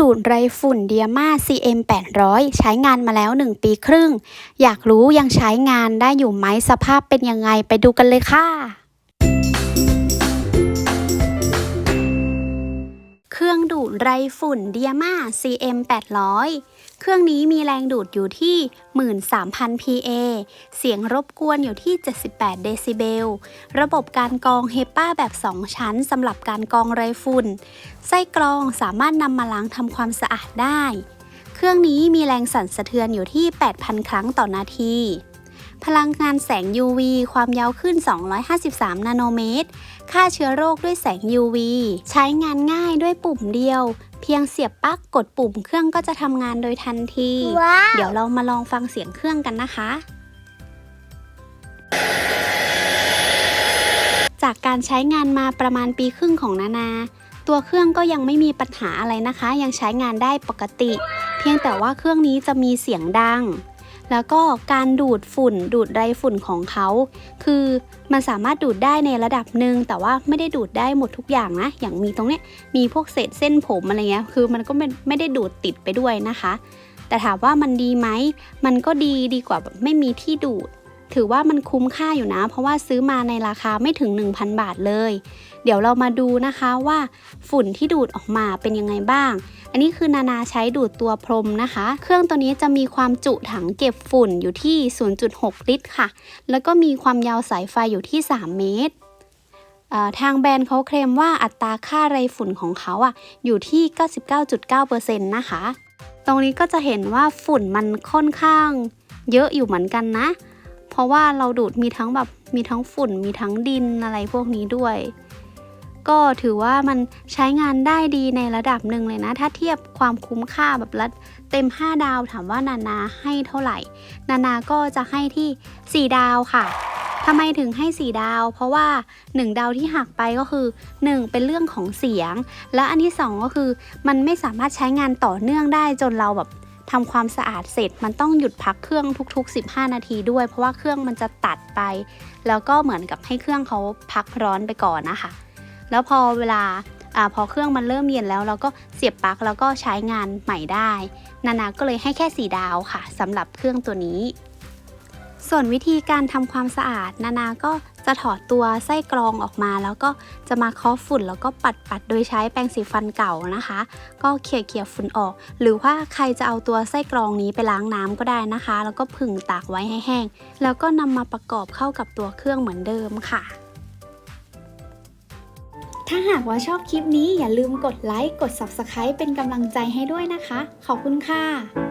ดูดไรฝุ่นเดียมา CM 800ใช้งานมาแล้ว 1 ปีครึ่ง อยากรู้ยังใช้งานได้อยู่ไหมสภาพเป็นยังไงไปดูกันเลยค่ะ ไรฝุ่นเดียมา CM 800 เครื่องนี้มีแรงดูดอยู่ที่ 13,000 PA เสียงรบกวนอยู่ที่ 78 เดซิเบล ระบบการกรองเฮป้าแบบ 2 ชั้นสำหรับการกรองไรฝุ่น ไส้กรองสามารถนำมาล้างทำความสะอาดได้ เครื่องนี้มีแรงสั่นสะเทือนอยู่ที่ 8,000 ครั้งต่อนาที พลังงานแสง UV ความยาวขึ้น 253 นาโนเมตร ฆ่าเชื้อโรคด้วยแสง UV ใช้งานง่ายด้วยปุ่มเดียว เพียงเสียบปลั๊กกดปุ่มเครื่องก็จะทำงานโดยทันทีว้าวเดี๋ยวเรามาลองฟังเสียงเครื่องกันนะคะ จากการใช้งานมาประมาณปีครึ่งของนานา ตัวเครื่องก็ยังไม่มีปัญหาอะไรนะคะ ยังใช้งานได้ปกติ เพียงแต่ว่าเครื่องนี้จะมีเสียงดัง แล้วก็การดูดฝุ่นดูดไรฝุ่นของเขา คือมันสามารถดูดได้ในระดับหนึ่งแต่ว่าไม่ได้ดูดได้หมดทุกอย่างนะ อย่างมีตรงเนี้ยมีพวกเศษเส้นผมอะไรเงี้ยคือมันก็ไม่ไม่ได้ดูดติดไปด้วยนะคะ แต่ถามว่ามันดีไหมมันก็ดีดีกว่าแบบไม่มีที่ดูด ถือว่ามันคุ้มค่าอยู่นะ เพราะว่าซื้อมาในราคาไม่ถึง 1,000 บาทเลย เดี๋ยวเรามาดูนะคะว่าฝุ่นที่ดูดออกมาเป็นยังไงบ้าง อันนี้คือนานาใช้ดูดตัวพรมนะคะ เครื่องตัวนี้จะมีความจุถังเก็บฝุ่นอยู่ที่ 0.6 ลิตรค่ะ แล้วก็มีความยาวสายไฟอยู่ที่ 3 เมตรทางแบรนด์เขาเคลมว่าอัตราค่าไรฝุ่นของเขาอะอยู่ที่ 99.9%นะคะ ตรงนี้ก็จะเห็นว่าฝุ่นมันค่อนข้างเยอะอยู่เหมือนกันนะ ราะว่าเราดูดมีทั้งแบบมีทั้งฝุ่นมีทั้งดินอะไรพวกนี้ด้วย ก็ถือว่ามันใช้งานได้ดีในระดับหนึ่งเลยนะ ถ้าเทียบความคุ้มค่าแบบละเต็ม 5 ดาวถามว่านานาให้เท่าไหร่ นานาก็จะให้ที่ 4 ดาวค่ะทำไมถึงให้ 4 ดาว เพราะว่า 1 ดาวที่หักไปก็คือ 1 เป็นเรื่องของเสียง และอันที่ 2 ก็คือ มันไม่สามารถใช้งานต่อเนื่องได้จนเราแบบ ทำความสะอาดเสร็จ มันต้องหยุดพักเครื่องทุก ๆ 15 นาทีด้วย เพราะว่าเครื่องมันจะตัดไป แล้วก็เหมือนกับให้เครื่องเขาพักร้อนไปก่อนนะคะ แล้วพอเวลาอาพอเครื่องมันเริ่มเย็นแล้วเราก็เสียบปลั๊กแล้วก็ใช้งานใหม่ได้ นานาก็เลยให้แค่สีดาวค่ะสำหรับเครื่องตัวนี้ ส่วนวิธีการทำความสะอาด นานาก็จะถอดตัวไส้กรองออกมา แล้วก็จะมาเคาะฝุ่น แล้วก็ปัดปัดโดยใช้แปรงสีฟันเก่านะคะ ก็เขี่ยเขี่ยฝุ่นออก หรือว่าใครจะเอาตัวไส้กรองนี้ไปล้างน้ำก็ได้นะคะ แล้วก็ผึ่งตากไว้ให้แห้ง แล้วก็นำมาประกอบเข้ากับตัวเครื่องเหมือนเดิมค่ะ ถ้าหากว่าชอบคลิปนี้อย่าลืมกดไลค์กด Subscribe เป็นกำลังใจให้ด้วยนะคะ ขอบคุณค่ะ